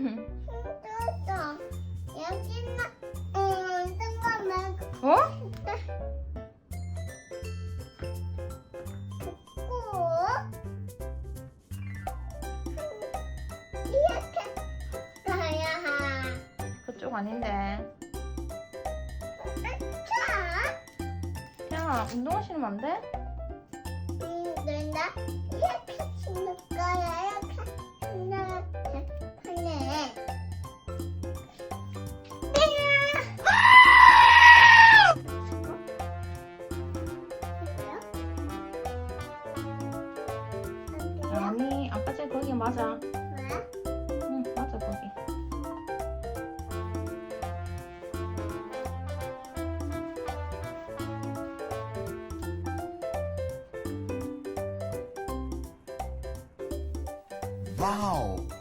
음, 어? 그쪽 아닌데. 자, 야, 운동화 신으면 안 돼? 음, 된다. 이렇게 아니, 아까 전에 거기 맞아. 왜? 응, 맞아, 거기. Wow. 가!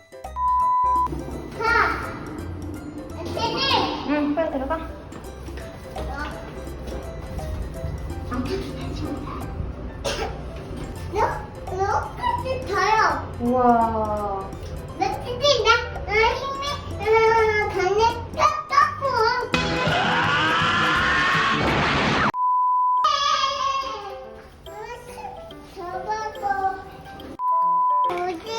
우와. 나 찌지 나 어, 힘이 어, 간에 떴다고. 접어도 뭐지?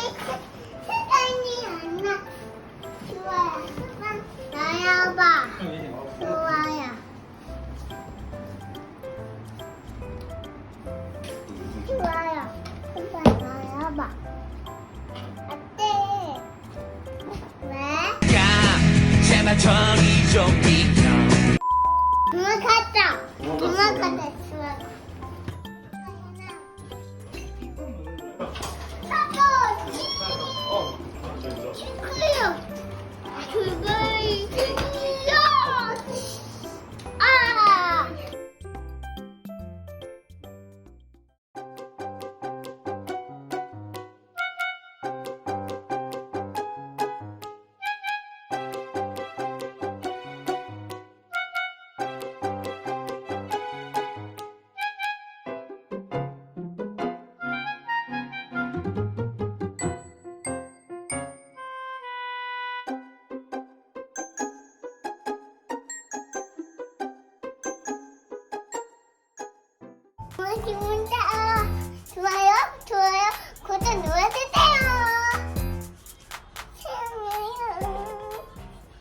시간이 안 나. 좋아요. 수박 나야봐. 좋아요. 좋아요. 수박 나야봐. 제발 정이 좀 비켜. 도망갔다. 도망갔다. 我喜欢的